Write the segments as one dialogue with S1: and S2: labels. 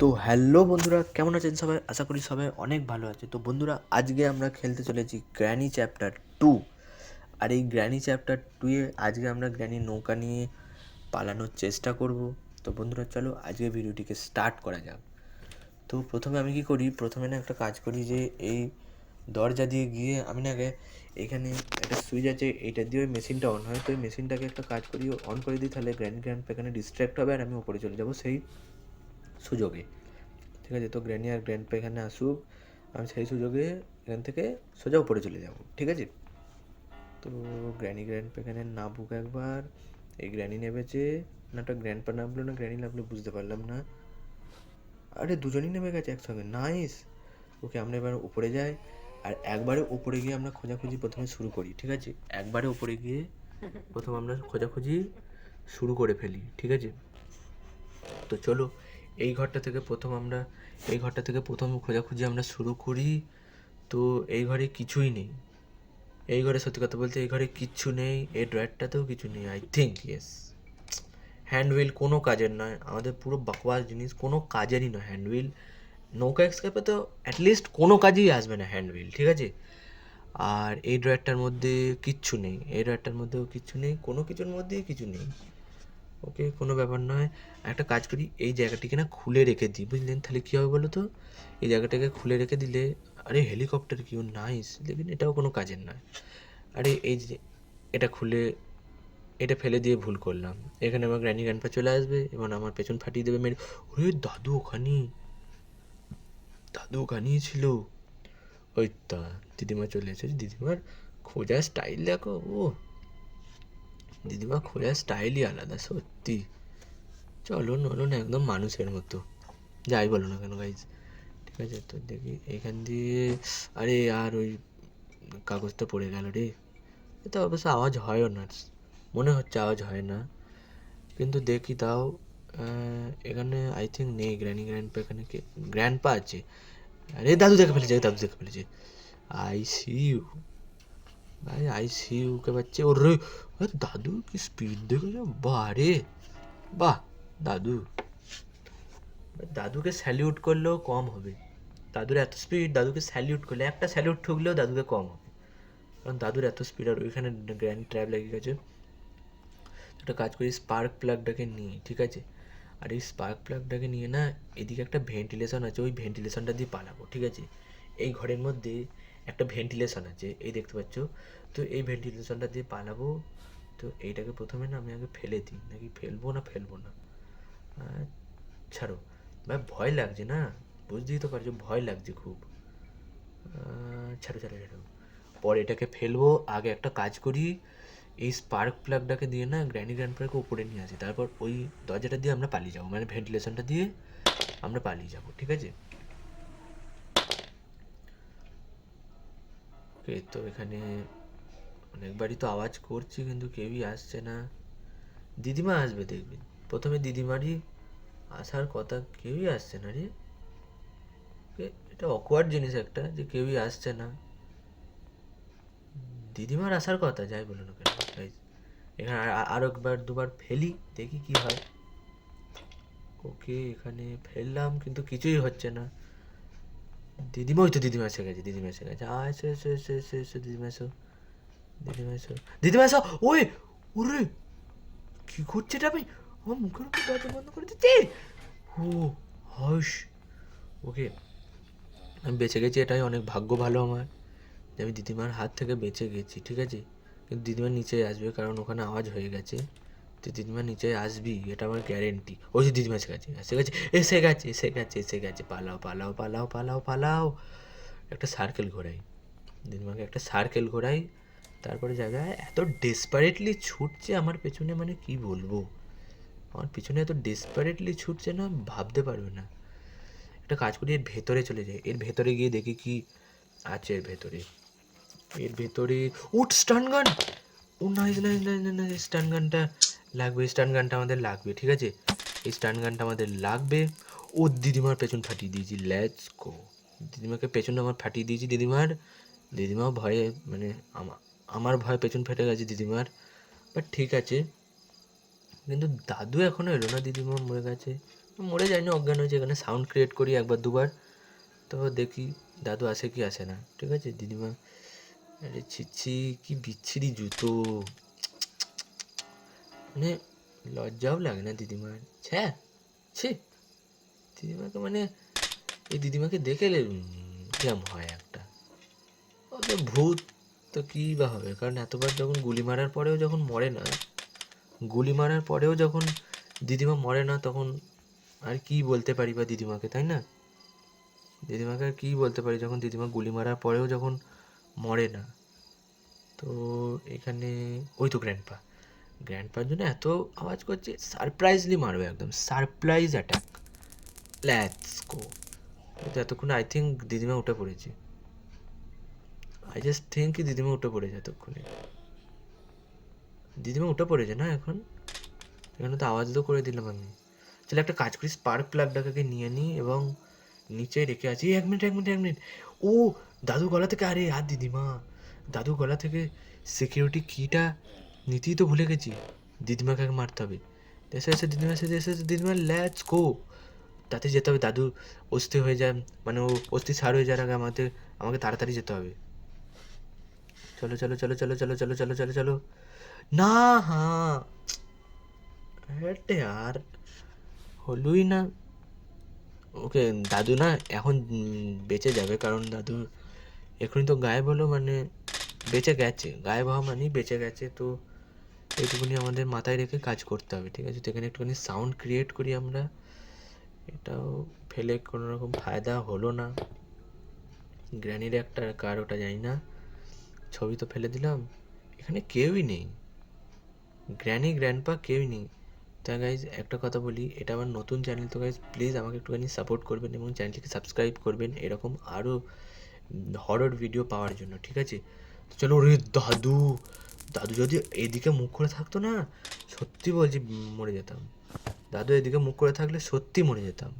S1: তো হ্যালো বন্ধুরা, কেমন আছেন সবাই? আশা করি সবাই অনেক ভালো আছে। তো বন্ধুরা, আজকে আমরা খেলতে চলেছি গ্র্যানি চ্যাপ্টার টু আর এই গ্র্যানি চ্যাপ্টার টুয়ে আজকে আমরা গ্র্যানি নৌকা নিয়ে পালানোর চেষ্টা করব। তো বন্ধুরা, চলো আজকে ভিডিওটিকে স্টার্ট করা যাক। তো প্রথমে আমি কি করি? প্রথমে না একটা কাজ করি যে, এই দরজা দিয়ে গিয়ে আমি না আগে এখানে একটা সুইচ আছে এইটা দিয়ে ওই মেশিনটা অন হয়। তো ওই মেশিনটাকে একটা কাজ করি অন করে দিই, তাহলে গ্র্যান্ড গ্র্যান্ড এখানে ডিস্ট্র্যাক্ট হবে আর আমি উপরে চলে যাব। সেই সুযোগে। ঠিক আছে, তো গ্র্যানি আর গ্র্যান্ড পা এখানে আসুক, আমি সেই সুযোগে এখান থেকে সোজা উপরে চলে যাব, ঠিক আছে? তো গ্র্যানি গ্র্যান্ড পা এখানে নামুক একবার, এই গ্র্যানি নেমেছে না ওটা গ্র্যান্ড পা নামলো, না গ্র্যানি নামলো বুঝতে পারলাম না। আরে দুজনই নেমে গেছে একসঙ্গে নাইস ওকে আমরা এবার উপরে যাই, আর একবারে উপরে গিয়ে আমরা খোঁজাখুঁজি প্রথমে শুরু করি, ঠিক আছে? একবারে উপরে গিয়ে প্রথম আমরা খোঁজাখুঁজি শুরু করে ফেলি, ঠিক আছে? তো চলো এই ঘরটা থেকে প্রথম আমরা, এই ঘরটা থেকে প্রথম খোঁজাখুঁজি আমরা শুরু করি, তো এই ঘরে কিছুই নেই। এই ঘরে সত্যি কথা বলতে এই ঘরে কিচ্ছু নেই, এই ড্রয়ারটাতেও কিছু নেই আই থিঙ্ক ইয়েস হ্যান্ডউইল কোনো কাজের নয়, আমাদের পুরো বকওয়াস জিনিস কোনো কাজেরই নয় হ্যান্ডউইল নৌকা এক্সকাপে তো অ্যাটলিস্ট কোনো কাজেই আসবে না হ্যান্ডউইল ঠিক আছে? আর এই ড্রয়ারটার মধ্যে কিচ্ছু নেই, এই ড্রয়ারটার মধ্যেও কিচ্ছু নেই, কোনো কিছুর মধ্যেই কিছু নেই। ওকে, কোনো ব্যাপার নয়। একটা কাজ করি, এই জায়গাটিকে না খুলে রেখে দিই। বুঝলেন? তাহলে কী হবে বলো তো এই জায়গাটাকে খুলে রেখে দিলে, আরে হেলিকপ্টার কিউ নাইস লেকিন এটাও কোনো কাজের নয়। আরে এই যে, এটা খুলে, এটা ফেলে দিয়ে ভুল করলাম। এখানে আমার গ্র্যানি গ্র্যান্ডপা চলে আসবে এবং আমার পেছন ফাটিয়ে দেবে মেরে। ওরে দাদু ওখানে। দাদু ওখানেই ছিল। ওই তা, দিদিমা চলে এসেছে। দিদিমার খোঁজার স্টাইল দেখো। ও দিদিমা খোঁজার স্টাইলই আলাদা, সত্যি। চলো নলুন একদম মানুষের মতো। যাই বলো না কেন গাইজ ঠিক আছে, তো দেখি এখান দিয়ে, আরে আর ওই কাগজটা পড়ে গেল রে। এটা অবশ্য আওয়াজ হয়ও না। মনে হচ্ছে আওয়াজ হয় না। কিন্তু দেখি তাও এখানে আই থিঙ্ক নেই গ্র্যানি গ্র্যান্ড পা এখানে কে গ্র্যান্ড পা আছে। আরে দাদু দেখে ফেলেছে, দাদু দেখে ফেলেছে। I see you I see you কে পাচ্ছে ওর রে আরে দাদু কি স্পিড দেখেছ বাহ রে বাহ দাদু দাদুকে স্যালিউট করলেও কম হবে। দাদুর এত স্পিড দাদুকে স্যালিউট করলে, একটা স্যালিউট ঠুকলেও দাদুকে কম হবে। কারণ দাদুর এত স্পিড আর ওইখানে গ্র্যান্ড ট্র্যাপ লেগে গেছে। একটা কাজ করি স্পার্ক প্লাগটাকে নিয়ে, ঠিক আছে? আর এই স্পার্ক প্লাগটাকে নিয়ে না, এদিকে একটা ভেন্টিলেশন আছে, ওই ভেন্টিলেশনটা দিয়ে পালাবো, ঠিক আছে? এই ঘরের মধ্যে একটা ভেন্টিলেশন আছে এই দেখতে পাচ্ছ? তো এই ভেন্টিলেশনটা দিয়ে পালাবো, তো এইটাকে প্রথমে না আমি আগে ফেলে দিই, নাকি ফেলব না ফেলব না? ছাড়ো। ভাই, ভয় লাগছে না? বুঝতেই তো পারছ, ভয় লাগছে খুব। ছাড়ো ছাড়ো ছাড়ো। পরে এটাকে ফেলব, আগে একটা কাজ করি, এই স্পার্ক প্লাগটাকে দিয়ে না গ্র্যানি গ্র্যান্ড প্লাগকে উপরে নিয়ে আসি, তারপর ওই দরজাটা দিয়ে আমরা পালিয়ে যাব মানে ভেন্টিলেশনটা দিয়ে আমরা পালিয়ে যাব, ঠিক আছে? ওকে তো এখানে অনেকবারই তো আওয়াজ করছি, কিন্তু কেউই আসছে না। দিদিমা আসবে দেখবি। প্রথমে দিদিমারই আসার কথা, কেউই আসছে না রে। এটা অকওয়ার্ড জিনিস একটা যে কেউই আসছে না। দিদিমার আসার কথা, যাই বলো না কেন। এখানে আর- আর- আরও একবার, দুবার ফেলি, দেখি কি হয়। ওকে এখানে ফেললাম, কিন্তু কিছুই হচ্ছে না। দিদিমা ওই তো দিদিমা এসে গেছে দিদিমা এসে গেছে। আ এসো এসো এসো এসো এসো দিদিমা এসো। দিদিমা এসো। দিদিমা এসো! ওই, ওরে, কি করছে এটা আমি? আমার মুখের উপর দরজা বন্ধ করে দিচ্ছি। ও, হস। ওকে, আমি বেঁচে গেছি, এটাই অনেক ভাগ্য ভালো আমার যে আমি দিদিমার হাত থেকে বেঁচে গেছি, ঠিক আছে? কিন্তু দিদিমা নিচে আসবে, কারণ ওখানে আওয়াজ হয়ে গেছে। তো দিদিমা নিচে আসবি, এটা আমার গ্যারেন্টি ওই যে দিদিমা এসে গেছে এসে গেছে এসে গেছে এসে গেছে এসে গেছে পালাও পালাও পালাও পালাও পালাও। একটা সার্কেল ঘোরাই। দিদিমাকে একটা সার্কেল ঘোরাই, তারপরে জায়গায় এত ডেসপারেটলি ছুটছে আমার পেছনে মানে কি বলব? আমার পিছনে এত ডেসপারেটলি ছুটছে না ভাবতে পারবে না। একটা কাজ করি, এর ভেতরে চলে যাই। এর ভেতরে গিয়ে দেখি কি আছে এর ভেতরে। এর ভেতরে উঠ স্টান গান ও nice nice nice nice stun গানটা লাগবে স্টান গানটা আমাদের লাগবে, ঠিক আছে? স্টান গানটা আমাদের লাগবে। ও দিদিমার পেছন ফাটিয়ে দিয়েছি লেটস গো দিদিমাকে পেছন আমার ফাটিয়ে দিয়েছি, দিদিমার। দিদিমাও ভয়ে মানে আমার ভয় পেছন ফেটে গেছে দিদিমার। বাট ঠিক আছে। কিন্তু দাদু এখনও এলো না দিদিমা, মরে গেছে। মরে যায়নি, অজ্ঞান হয়েছে, এখানে সাউন্ড ক্রিয়েট করি একবার, দুবার। তো দেখি, দাদু আসে কি আসে না, ঠিক আছে? দিদিমা আরে ছিচ্ছি কি বিচ্ছিরি জুতো। মানে লজ্জাও লাগে না দিদিমার। ছ্যা ছি। দিদিমাকে মানে এই দিদিমাকে দেখে কেম হয় একটা। ও তো ভূত, তো কী বা হবে? কারণ এতবার যখন গুলি মারার পরেও যখন মরে না, গুলি মারার পরেও যখন দিদিমা মরে না, তখন আর কি বলতে পারি বা দিদিমাকে, তাই না? দিদিমাকে আর কী বলতে পারি? যখন দিদিমা গুলি মারার পরেও যখন মরে না। তো এখানে, ওই তো গ্র্যান্ডপা গ্র্যান্ডপার জন্য এত আওয়াজ করছে সারপ্রাইজলি মারবে একদম সারপ্রাইজ অ্যাটাক লেটস গো তো এতক্ষণ আই থিঙ্ক দিদিমা উঠে পড়েছে। আই জাস্ট থিঙ্ক দিদিমা উঠে পড়েছে এতক্ষণে। দিদিমা উঠে পড়েছে না এখন? এখানে তো আওয়াজ তো করে দিলাম আমি। চলে একটা কাজ করি স্পার্ক প্লাগটাকে নিয়ে নিই এবং নিচে রেখে আছি এক মিনিট এক মিনিট এক মিনিট। ও দাদু গলা থেকে, আরে আর দিদিমা দাদু গলা থেকে সিকিউরিটি কিটা নিতেই তো ভুলে গেছি। দিদিমাকে মারতে হবে। এসে এসে দিদিমা, এসে এসে দিদিমা ল্যাচ গো তাতে যেতে হবে, দাদু অস্থি হয়ে যায় মানে ও অস্থি সার হয়ে যাওয়ার আগে আমাদের, আমাকে তাড়াতাড়ি যেতে হবে। চলো চলো চলো চলো চলো চলো চলো চলো চলো। না হ্যাঁ। আর হলোই না। ওকে, দাদু না, এখন বেঁচে যাবে, কারণ দাদু এখনই তো গায়েব হলো মানে বেঁচে গেছে, গায়েব হওয়া মানেই বেঁচে গেছে, তো এইটুকুনি আমাদের মাথায় রেখে কাজ করতে হবে, ঠিক আছে? তো এখানে একটুখানি সাউন্ড ক্রিয়েট করি আমরা। এটাও ফেলে কোনো রকম ফায়দা হলো না। গ্র্যানির একটা কার ওটা জানি না। ছবি তো ফেলে দিলাম। এখানে কেউই নেই। গ্র্যানি, গ্র্যান্ডপা কেউই নেই। তা গাইজ একটা কথা বলি, এটা আমার নতুন চ্যানেল তো গাইজ প্লিজ আমাকে একটুখানি সাপোর্ট করবেন এবং চ্যানেলটিকে সাবস্ক্রাইব করবেন। এরকম আরও হরর ভিডিও পাওয়ার জন্য, ঠিক আছে? তো চলো ওরে দাদু দাদু যদি এদিকে মুখ করে থাকতো না, সত্যি বলছি মরে যেতাম। দাদু এদিকে মুখ করে থাকলে সত্যি মরে যেতাম।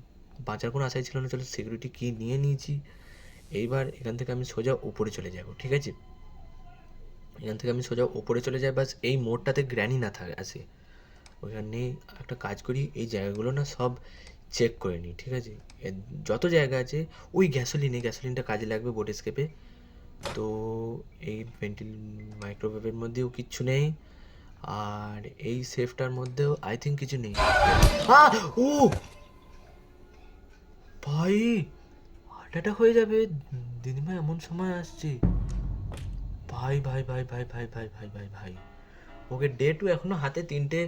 S1: বাঁচার কোনো আশাই ছিল না, চলো সিকিউরিটি কি নিয়ে নিয়েছি। এইবার এখান থেকে আমি সোজা উপরে চলে যাব, ঠিক আছে? এখান থেকে আমি সোজা ওপরে চলে যাই বাস এই মোড়টাতে গ্র্যানি না থাকে, আসে। ওখানে একটা কাজ করি, এই জায়গাগুলো না সব চেক করে নিই, ঠিক আছে? যত জায়গা আছে, ওই গ্যাসোলিনে গ্যাসোলিনটা কাজে লাগবে বোট স্কেপে তো এই ভেন্টিল মাইক্রোওয়েভের মধ্যেও কিচ্ছু নেই। আর এই সেফটার মধ্যেও আই থিঙ্ক কিছু নেই। ও! ভাই হার্ট হয়ে যাবে। দিদিমা এমন সময় আসছে। ভাই ভাই ভাই ভাই ভাই ভাই ভাই ভাই ভাই। ওকে ডে টু এখনও হাতে তিনটে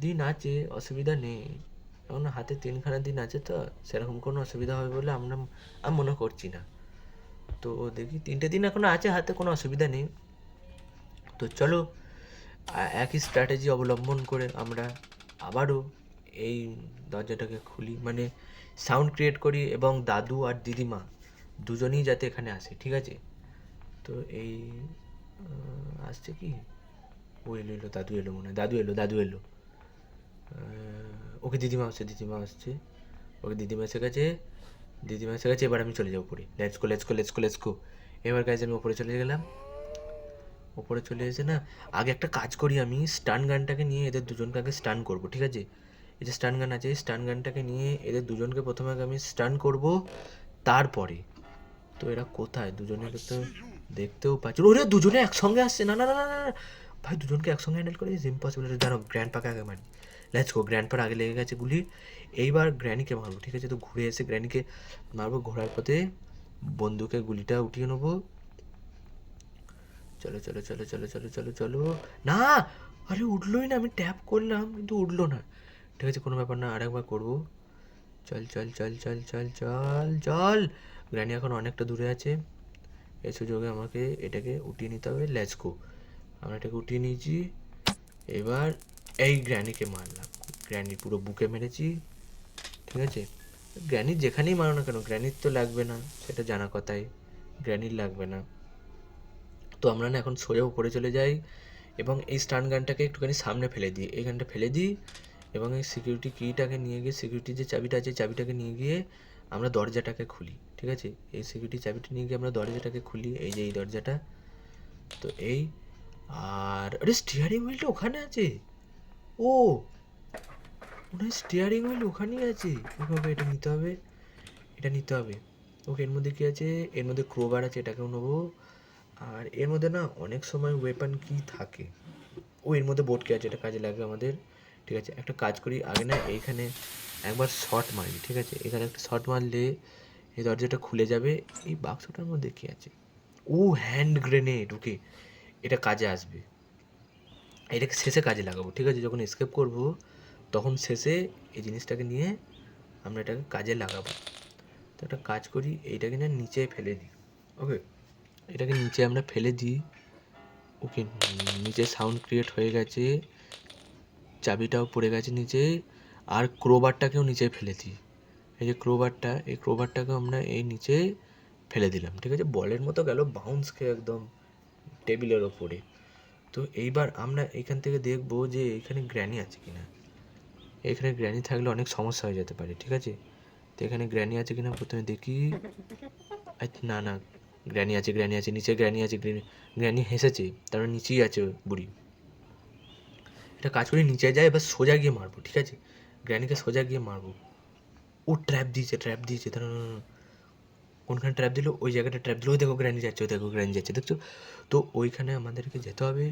S1: দিন আছে, অসুবিধা নেই। এখনও হাতে তিনখানা দিন আছে তো, সেরকম কোনো অসুবিধা হবে বলে আমরা আমি মনে করছি না। তো দেখি, তিনটে দিন এখনও আছে, হাতে কোনো অসুবিধা নেই। তো চলো একই স্ট্র্যাটেজি অবলম্বন করে আমরা আবারও এই দরজাটাকে খুলি। মানে সাউন্ড ক্রিয়েট করি এবং দাদু আর দিদিমা দুজনেই যাতে এখানে আসে, ঠিক আছে? তো এই আসছে কি? ও এলো এলো, দাদু এলো মনে হয়, দাদু এলো দাদু এলো। ওকে দিদিমা আসছে দিদিমা আসছে। ওকে দিদিমা এসে গেছে, দিদিমা এসে গেছে, এবার আমি চলে যাব উপরে। Let's go let's go let's এবার গাইজ আমি ওপরে চলে গেলাম। ওপরে চলে এসে না, আগে একটা কাজ করি আমি স্টান গানটাকে নিয়ে এদের দুজনকে আগে স্টান করব, ঠিক আছে? এই যে স্টান গান আছে স্টান গানটাকে নিয়ে এদের দুজনকে প্রথমে আগে আমি স্টান করব, তারপরে। তো এরা কোথায়? দুজনে তো দেখতেও পাচ্ছি ওরে, দুজনে একসঙ্গে আসছে। না না না না না না। ভাই, দুজনকে একসঙ্গে হ্যান্ডেল করে ইজ ইম্পসিবল দাঁড়াও গ্র্যান্ড পাকে আগে মারি। লেটস গো গ্র্যান্ড পার আগে লেগে গেছে গুলি। এইবার গ্র্যানিকে মারবো, ঠিক আছে? তো ঘুরে এসে গ্র্যানিকে মারবো, ঘোরার পথে বন্দুকের গুলিটা উঠিয়ে নেব। চলো চলো চলো চলো চলো চলো চলো। না! আরে উঠলোই না, আমি ট্যাপ করলাম, কিন্তু উঠল না। ঠিক আছে, কোনো ব্যাপার না, আরেকবার করব। চল চল চল চল চল চল চল। গ্র্যানি এখন অনেকটা দূরে আছে। এই সুযোগে আমাকে এটাকে উঠিয়ে নিতে হবে। লেচকো আমরা এটাকে উঠিয়ে নিয়েছি। এবার এই গ্র্যানিকে মারলাম। গ্র্যানি পুরো বুকে মেরেছি, ঠিক আছে? গ্র্যানির যেখানেই মারো না কেন, গ্র্যানির তো লাগবে না, সেটা জানা কথাই। গ্র্যানির লাগবে না। তো আমরা না এখন সোজা উপরে চলে যাই এবং এই স্টান গানটাকে একটুখানি সামনে ফেলে দিই। এই গানটা ফেলে দিই এবং এই সিকিউরিটি কিটাকে নিয়ে গিয়ে সিকিউরিটি যে চাবিটা আছে, চাবিটাকে নিয়ে গিয়ে আমরা দরজাটাকে খুলি, ঠিক আছে? এই সিকিউরিটি চাবিটা নিয়ে গিয়ে আমরা দরজাটাকে খুলি, এই যে এই দরজাটা। তো এই আর, আরে স্টিয়ারিং হুইলটা ওখানে আছে? ও, মনে স্টিয়ারিং হুইল ওখানেই আছে। ওকে এটা নিতে হবে, এটা নিতে হবে। ওকে, এর মধ্যে কী আছে? এর মধ্যে ক্রোবার আছে, এটাকেও নেব। আর এর মধ্যে না অনেক সময় ওয়েপন কি থাকে? ও, এর মধ্যে বোটকে আছে? এটা কাজে লাগবে আমাদের। ঠিক আছে, একটা কাজ করি। আগে না এইখানে একবার শর্ট মারি, ঠিক আছে? এখানে একটা শর্ট মারলে এই দরজাটা খুলে যাবে। এই বাক্সটার মধ্যে কী আছে? ও হ্যান্ড গ্রেনেড ওকে এটা কাজে আসবে। এটাকে শেষে কাজে লাগাবো। ঠিক আছে, যখন স্কেপ করব, তখন শেষে এই জিনিসটাকে নিয়ে আমরা এটাকে কাজে লাগাবো। তো একটা কাজ করি, এইটাকে না নিচে ফেলে দিই। ওকে এটাকে নিচে আমরা ফেলে দিই। ওকে নিচে সাউন্ড ক্রিয়েট হয়ে গেছে। চাবিটাও পড়ে গেছে নিচে। আর ক্রোবারটাকেও নিচে ফেলে দিই। এই যে ক্রোবারটা এই ক্রোবারটাকে আমরা এই নিচে ফেলে দিলাম। ঠিক আছে? বলের মতো গেল বাউন্স খেয়ে একদম। টেবিলের ওপরে। তো এইবার আমরা এখান থেকে দেখব যে এখানে গ্র্যানি আছে কি না এখানে গ্র্যানি থাকলে অনেক সমস্যা হয়ে যেতে পারে, ঠিক আছে? তো এখানে গ্র্যানি আছে কিনা প্রথমে দেখি। না না, গ্র্যানি আছে গ্র্যানি আছে, নিচে গ্র্যানি আছে, গ্র্যানি হেসেছে তারপর নিচেই আছে বুড়ি। এটা কাজ করে, নিচে যায় এবার সোজা গিয়ে মারবো, ঠিক আছে? গ্র্যানিকে সোজা গিয়ে মারবো। ও ট্র্যাপ দিয়েছে ট্র্যাপ দিয়েছে দাঁড়ানো কোনখানে ট্র্যাপ দিল, ওই জায়গাটা ট্র্যাপ দিল, ওই দেখো গ্র্যানি যাচ্ছে, ওই দেখো গ্র্যানি যাচ্ছে, দেখছ? তো ওইখানে আমাদেরকে যেতে হবে।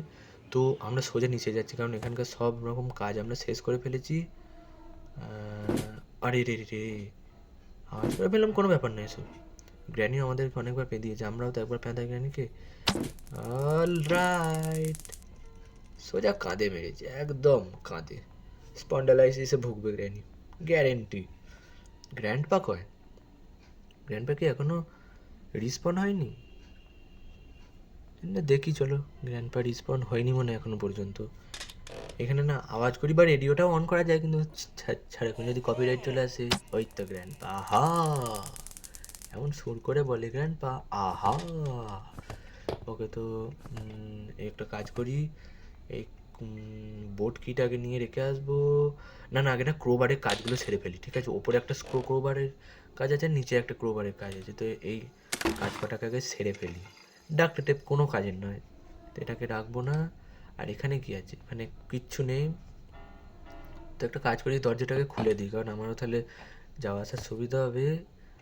S1: তো আমরা সোজা নিচে যাচ্ছি, কারণ এখানকার সব রকম কাজ আমরা শেষ করে ফেলেছি। আরে রে রে আওয়াজ করে ফেললাম, কোনো ব্যাপার নয় এসব। গ্র্যানি আমাদেরকে অনেকবার পেয়ে দিয়েছে আমরাও তো একবার পেঁদাই গ্র্যানিকে অল রাইট সোজা কাঁধে মেরেছে, একদম কাঁধে। স্পন্ডালাইসিসে ভুগবে গ্র্যানি গ্যারেন্টি গ্র্যান্ড পা কয় গ্র্যান্ড পা কি এখনও রিসপন হয়নি? দেখি, চলো। গ্র্যান্ড রিসপন্ড হয়নি মনে এখনও পর্যন্ত। এখানে না আওয়াজ করি বা রেডিওটাও অন করা যায়, কিন্তু ছা- ছাড়, এখন যদি কপিরাইট চলে আসে, ওই তো গ্র্যান্ড পা আহা! এমন সুর করে বলে গ্র্যান্ড পা আহা! ওকে তো একটা কাজ করি, এই বোট কিটাকে নিয়ে রেখে আসব। না না, আগে না ক্রোবারের কাজগুলো সেরে ফেলি, ঠিক আছে? ওপরে একটা স্ক্রো ক্রোবারের কাজ আছে, নিচে একটা ক্রোবারের কাজ আছে। তো এই কাজ কটাকে আগে সেরে ফেলি। ডাক্তার টেপ কোনো কাজের নয়। তো এটাকে রাখব না। আর এখানে কি আছে? এখানে কিচ্ছু নেই। তো একটা কাজ করি, দরজাটাকে খুলে দিই, কারণ আমারও তাহলে যাওয়া আসার সুবিধা হবে।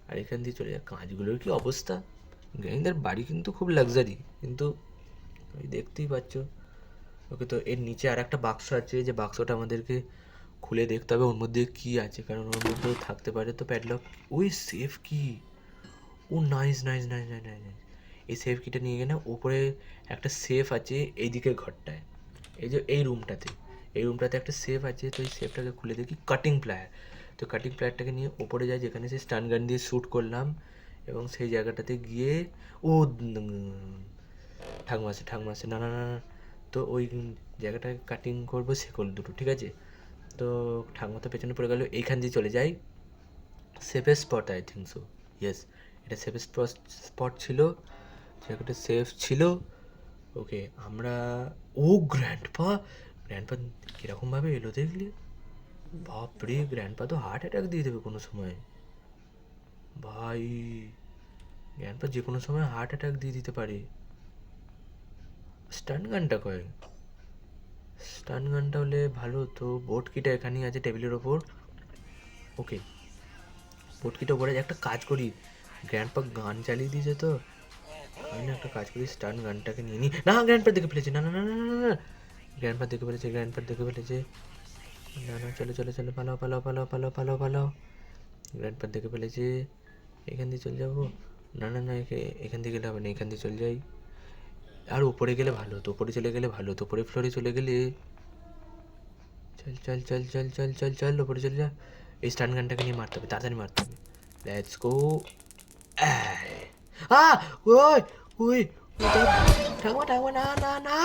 S1: আর এখান দিয়ে চলে যায় কাঁচগুলোর কি অবস্থা? গ্রাইন্ডার বাড়ি কিন্তু খুব লাক্সারি কিন্তু দেখতেই পাচ্ছ। ওকে তো এর নিচে আর একটা বাক্স আছে, যে বাক্সটা আমাদেরকে খুলে দেখতে হবে ওর মধ্যে কি আছে, কারণ ওর মধ্যেও থাকতে পারে। তো প্যাডলক ওই সেফ কি ও nice nice nice nice nice nice এই সেফ কিটা নিয়ে গেলে ওপরে একটা সেফ আছে এই দিকের ঘরটায়। এই যে এই রুমটাতে এই রুমটাতে একটা সেফ আছে, তো এই সেফটাকে খুলে দেখি কাটিং প্লায়ার তো কাটিং প্লায়ারটাকে নিয়ে ওপরে যাই যেখানে সে স্টান গান দিয়ে শ্যুট করলাম। এবং সেই জায়গাটাতে গিয়ে ও ঠাকমাসে না না না না। তো ওই জায়গাটাকে কাটিং করব শেকল দুটো, ঠিক আছে? তো ঠাকমা তো পেছনে পড়ে গেল, এইখান দিয়ে চলে যাই। Safest spot I think so yes এটা সেফেস্ট স্পট ছিল, জায়গাটা সেফ ছিল। ওকে আমরা, ও গ্র্যান্ডপা গ্র্যান্ডপা কীরকমভাবে এলো দেখলি? বাপরে গ্র্যান্ডপা তো হার্ট অ্যাটাক দিয়ে দেবে কোনো সময়। ভাই গ্র্যান্ডপা যে কোনো সময় হার্ট অ্যাটাক দিয়ে দিতে পারে। স্টান গানটা কয় স্টান গানটা হলে ভালো তো বোট কিটা এখানেই আছে টেবিলের ওপর। ওকে। বোট কিটা ওপরে একটা কাজ করি। গ্র্যান্ডপা গান চালিয়ে দিয়েছে তো আমি না একটা কাজ করি স্টান গানটাকে নিয়ে নিই। না, গ্র্যান্ডপা দেখে ফেলেছে। না না না না না না গ্র্যান্ডপা দেখে ফেলেছে, গ্র্যান্ডপা দেখে ফেলেছে। না না, চলো চলো চলো, পালাও পালাও পালাও পালাও পালাও পালাও। গ্র্যান্ডপা দেখে ফেলেছে। এখান দিয়ে চলে যাব। না না না এখে- এখান দিয়ে গেলে হবে না, এখান দিয়ে চলে যাই। আর উপরে গেলে ভালো হতো উপরে চলে গেলে ভালো হতো উপরে ফ্লোরে চলে গেলে চল চল চল চল চল চল চল, উপরে চলে যা। এই স্টান গানটাকে নিয়ে মারতে হবে, তাড়াতাড়ি মারতে হবে। লেটস গো আ ওই ওই ঠাকুমা ঠাকুমা না না না।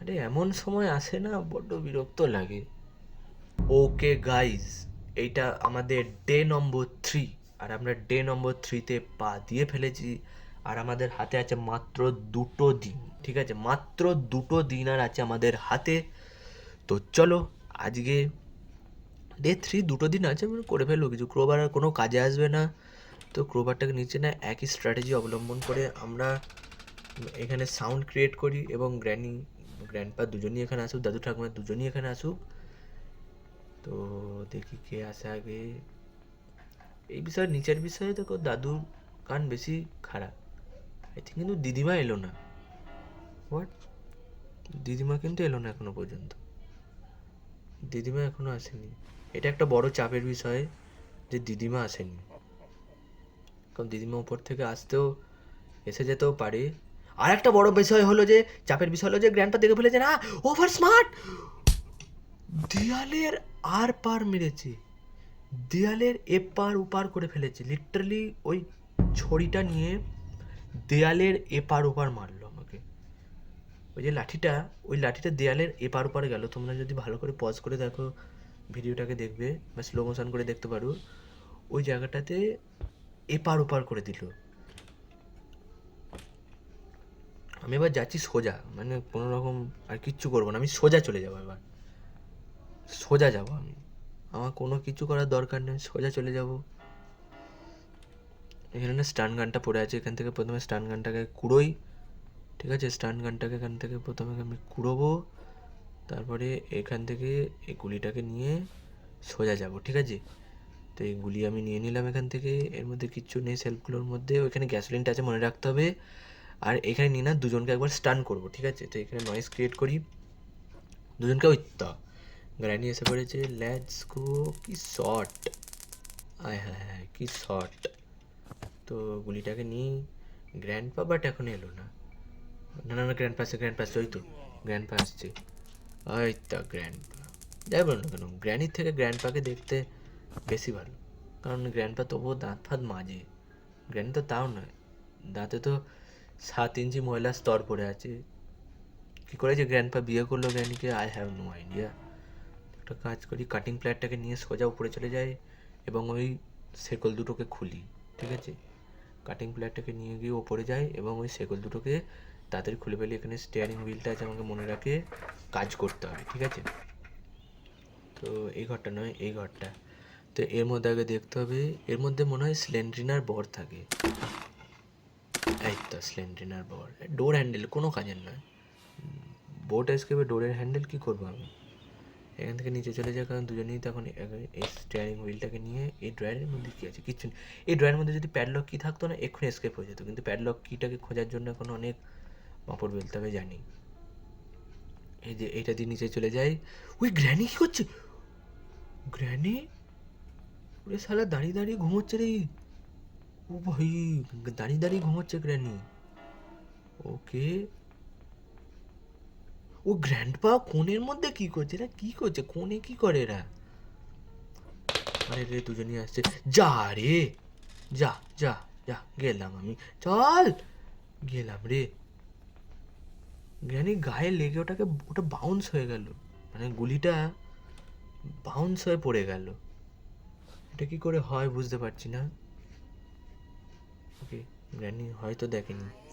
S1: আরে এমন সময় আসে না, বড্ড বিরক্ত লাগে। ওকে গাইজ এইটা আমাদের ডে নম্বর থ্রি আর আমরা ডে নম্বর থ্রিতে পা দিয়ে ফেলেছি। আর আমাদের হাতে আছে মাত্র দুটো দিন, ঠিক আছে? মাত্র দুটো দিন আর আছে আমাদের হাতে। তো চলো, আজকে ডে থ্রি দুটো দিন আছে আমরা করে ফেলব কিছু। ক্রোবার আর কোনো কাজে আসবে না। তো ক্রোবারটাকে নিচে না একই স্ট্র্যাটেজি অবলম্বন করে আমরা এখানে সাউন্ড ক্রিয়েট করি এবং গ্র্যানি গ্র্যান্ডপা দুজনই এখানে আসুক, দাদু ঠাকুমা দুজনই এখানে আসুক। তো দেখি কে আসে আগে। এই বিষয়ে, নিচের বিষয়ে দেখো দাদুর কান বেশি খারাপ। আই থিঙ্ক কিন্তু দিদিমা এলো না। হোয়াট দিদিমা কিন্তু এলো না এখনও পর্যন্ত। দিদিমা এখনও আসেনি। এটা একটা বড় চাপের বিষয় যে দিদিমা আসেনি। কারণ দিদিমা উপর থেকে আসতেও, এসে যেতেও পারে। আর একটা বড় বিষয় হলো যে, চাপের বিষয় হলো যে, গ্র্যান্ডপা দেখে ফেলেছে না? ওভার স্মার্ট দেয়ালের আর পার মেরেছে। দেয়ালের এপার ওপার করে ফেলেছে। লিটারালি ওই ছড়িটা নিয়ে দেয়ালের এপার ওপার মারলো আমাকে। ওই যে লাঠিটা, ওই লাঠিটা দেয়ালের এপার ওপার গেল। তোমরা যদি ভালো করে পজ করে দেখো, ভিডিওটাকে দেখবে বা স্লো মোশন করে দেখতে পারো, ওই জায়গাটাতে এপার ওপার করে দিল। আমি এবার যাচ্ছি সোজা মানে কোনো রকম আর কিচ্ছু করব না। আমি সোজা চলে যাব এবার। সোজা যাব আমি। আমার কোনো কিছু করার দরকার নেই, সোজা চলে যাব। এখানে স্টান গানটা পড়ে আছে, এখান থেকে প্রথমে স্টান গানটাকে কুড়োই, ঠিক আছে? স্টান গানটাকে এখান থেকে প্রথমে আমি কুড়োবো, তারপরে এখান থেকে এই গুলিটাকে নিয়ে সোজা যাব, ঠিক আছে? তো এই গুলি আমি নিয়ে নিলাম এখান থেকে, এর মধ্যে কিচ্ছু নেই সেলফগুলোর মধ্যে, ওইখানে গ্যাসোলিনটা আছে মনে রাখতে হবে, আর এখানে নিয়ে না দুজনকে একবার স্টান করব, ঠিক আছে? তো এখানে নয়েজ ক্রিয়েট করি, দুজনকে তো গ্র্যানি এসে পড়েছে লেটস গো কি শর্ট আয় হ্যাঁ হ্যাঁ কি শট তো গুলিটাকে নিই গ্র্যান্ড পা বাট এখন এলো না। না না না গ্র্যান্ড পাসে গ্র্যান্ড পাসে ওই তো গ্র্যান্ড পা আসছে। ওই তো গ্র্যান্ড পা যাই বলো না কেন গ্র্যানির থেকে গ্র্যান্ড পাকে দেখতে বেশি ভালো। কারণ গ্র্যান্ড পা তবুও দাঁত ফাত মাজে। গ্র্যানি তো তাও নয়, দাঁতে তো সাত ইঞ্চি ময়লার স্তর পড়ে আছে। কী করে যে গ্র্যান্ড পা বিয়ে করল গ্র্যানিকে আই হ্যাভ নো আইডিয়া একটা কাজ করি কাটিং প্লেয়ারটাকে নিয়ে সোজা উপরে চলে যাই, এবং ওই শেকল দুটোকে খুলি, ঠিক আছে? কাটিং প্লেয়ারটাকে নিয়ে গিয়ে ওপরে যায় এবং ওই শেকল দুটোকে তাড়াতাড়ি খুলে ফেলি। এখানে স্টিয়ারিং হুইলটা আছে, আমাকে মনে রাখে কাজ করতে হবে, ঠিক আছে? তো এই ঘরটা নয়, এই ঘরটা। তো এর মধ্যে আগে দেখতে হবে, এর মধ্যে মনে হয় স্লেন্ড্রিনার বর থাকে। এই তো স্লেন্ড্রিনার বর। ডোর হ্যান্ডেল কোনো কাজের নয়। বোট এসকেপে ডোরের হ্যান্ডেল কী করব আমি? এখান থেকে নিচে চলে যায়, কারণ দুজনেই তখন এই স্টিয়ারিং হুইলটাকে নিয়ে এই ড্রয়ারের মধ্যে কী আছে? কিচ্ছু নেই। এই ড্রয়ারের মধ্যে যদি প্যাডলক কি থাকতো না, এক্ষুনি এসকেপ হয়ে যেত। কিন্তু প্যাডলক কিটাকে খোঁজার জন্য এখন অনেক মাপড় বেলতে হবে জানি। এই যে এইটা দিয়ে নিচে চলে যাই। ওই গ্র্যানি কী করছে? গ্র্যানি ওরে শালা, দাঁড়িয়ে দাঁড়িয়ে ঘুমোচ্ছে রে। ও ভাই, দাঁড়িয়ে দাঁড়িয়ে ঘুমোচ্ছে গ্র্যানি ওকে ও গ্র্যান্ডপা কোণের মধ্যে কি করছে এরা কি করছে? কোণে কি করে এরা আরে রে, দুজনই আসছে। যা রে! যা যা যা, গেলাম আমি। চল! গেলাম রে। জ্ঞানী গায়ে লেগে ওটাকে, ওটা বাউন্স হয়ে গেল। মানে গুলিটা বাউন্স হয়ে পড়ে গেল। এটা কি করে হয় বুঝতে পারছি না। ওকে গ্র্যানি হয়তো দেখেনি।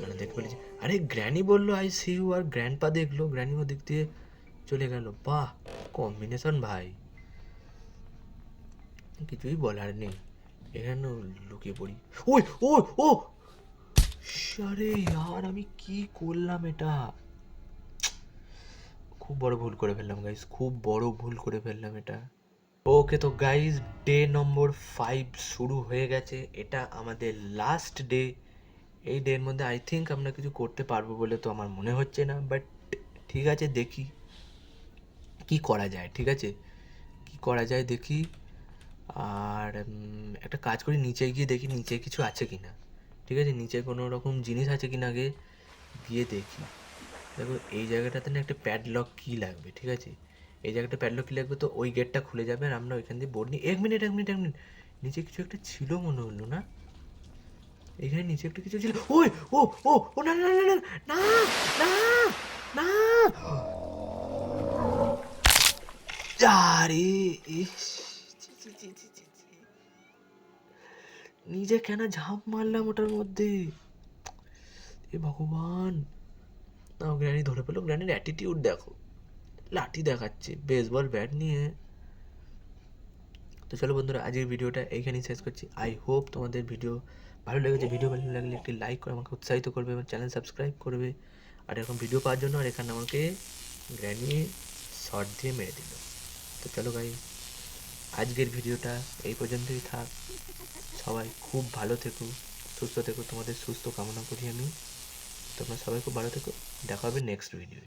S1: মানে দেখে ফেলেছি আরে গ্র্যানি বলল আই সি ইউ আর গ্র্যান্ডপা দেখল গ্র্যানি ও দিয়ে চলে গেল। বাহ কম্বিনেশন ভাই। কিছুই বলার নেই। এখানেও লুকিয়ে পড়ি। ওই ও ও! আরে আর আমি কি করলাম এটা? খুব বড় ভুল করে ফেললাম গাইস খুব বড় ভুল করে ফেললাম এটা। ওকে তো গাইস ডে নম্বর ফাইভ শুরু হয়ে গেছে। এটা আমাদের লাস্ট ডে এই ডের মধ্যে আই থিঙ্ক আমরা কিছু করতে পারব বলে তো আমার মনে হচ্ছে না বাট ঠিক আছে দেখি কি করা যায়, ঠিক আছে? কি করা যায় দেখি। আর একটা কাজ করি, নিচে গিয়ে দেখি নিচে কিছু আছে কি না ঠিক আছে? নিচে কোনো রকম জিনিস আছে কি না আগে গিয়ে দেখি। দেখো, এই জায়গাটাতে না একটা প্যাডলক কি লাগবে, ঠিক আছে? এই জায়গাটা প্যাডলক কি লাগবে তো ওই গেটটা খুলে যাবে আর আমরা ওইখান দিয়ে বোর্ড নিয়ে এক মিনিট এক মিনিট এক মিনিট নিচে কিছু একটা ছিল মনে হলো না? এখানে নিচে একটা কিছু ছিল। ওই, ও ও ও, না না না না না না আরে। নিজে কেন ঝাঁপ মারলাম ওটার মধ্যে? এ ভগবান। না, গ্র্যানি ধরে পেল। গ্র্যানির অ্যাটিটিউড দেখো। লাঠি দেখাচ্ছে বেসবল ব্যাট নিয়ে। তো চলো বন্ধুরা, আজকের ভিডিওটা এইখানেই শেষ করছি। আই হোপ তোমাদের ভিডিও ভালো লেগেছে ভিডিও ভালো লাগলে একটি লাইক করে আমাকে উৎসাহিত করবে এবং চ্যানেল সাবস্ক্রাইব করবে। আর এরকম ভিডিও পাওয়ার জন্য আর এখানে আমাকে গ্র্যানি শর্ট দিয়ে মেরে দিল। তো চলো ভাই আজকের ভিডিওটা এই পর্যন্তই থাক। সবাই খুব ভালো থেকো, সুস্থ থেকো, তোমাদের সুস্থ কামনা করি আমি। তোমরা সবাই খুব ভালো থেকো, দেখা হবে নেক্সট ভিডিও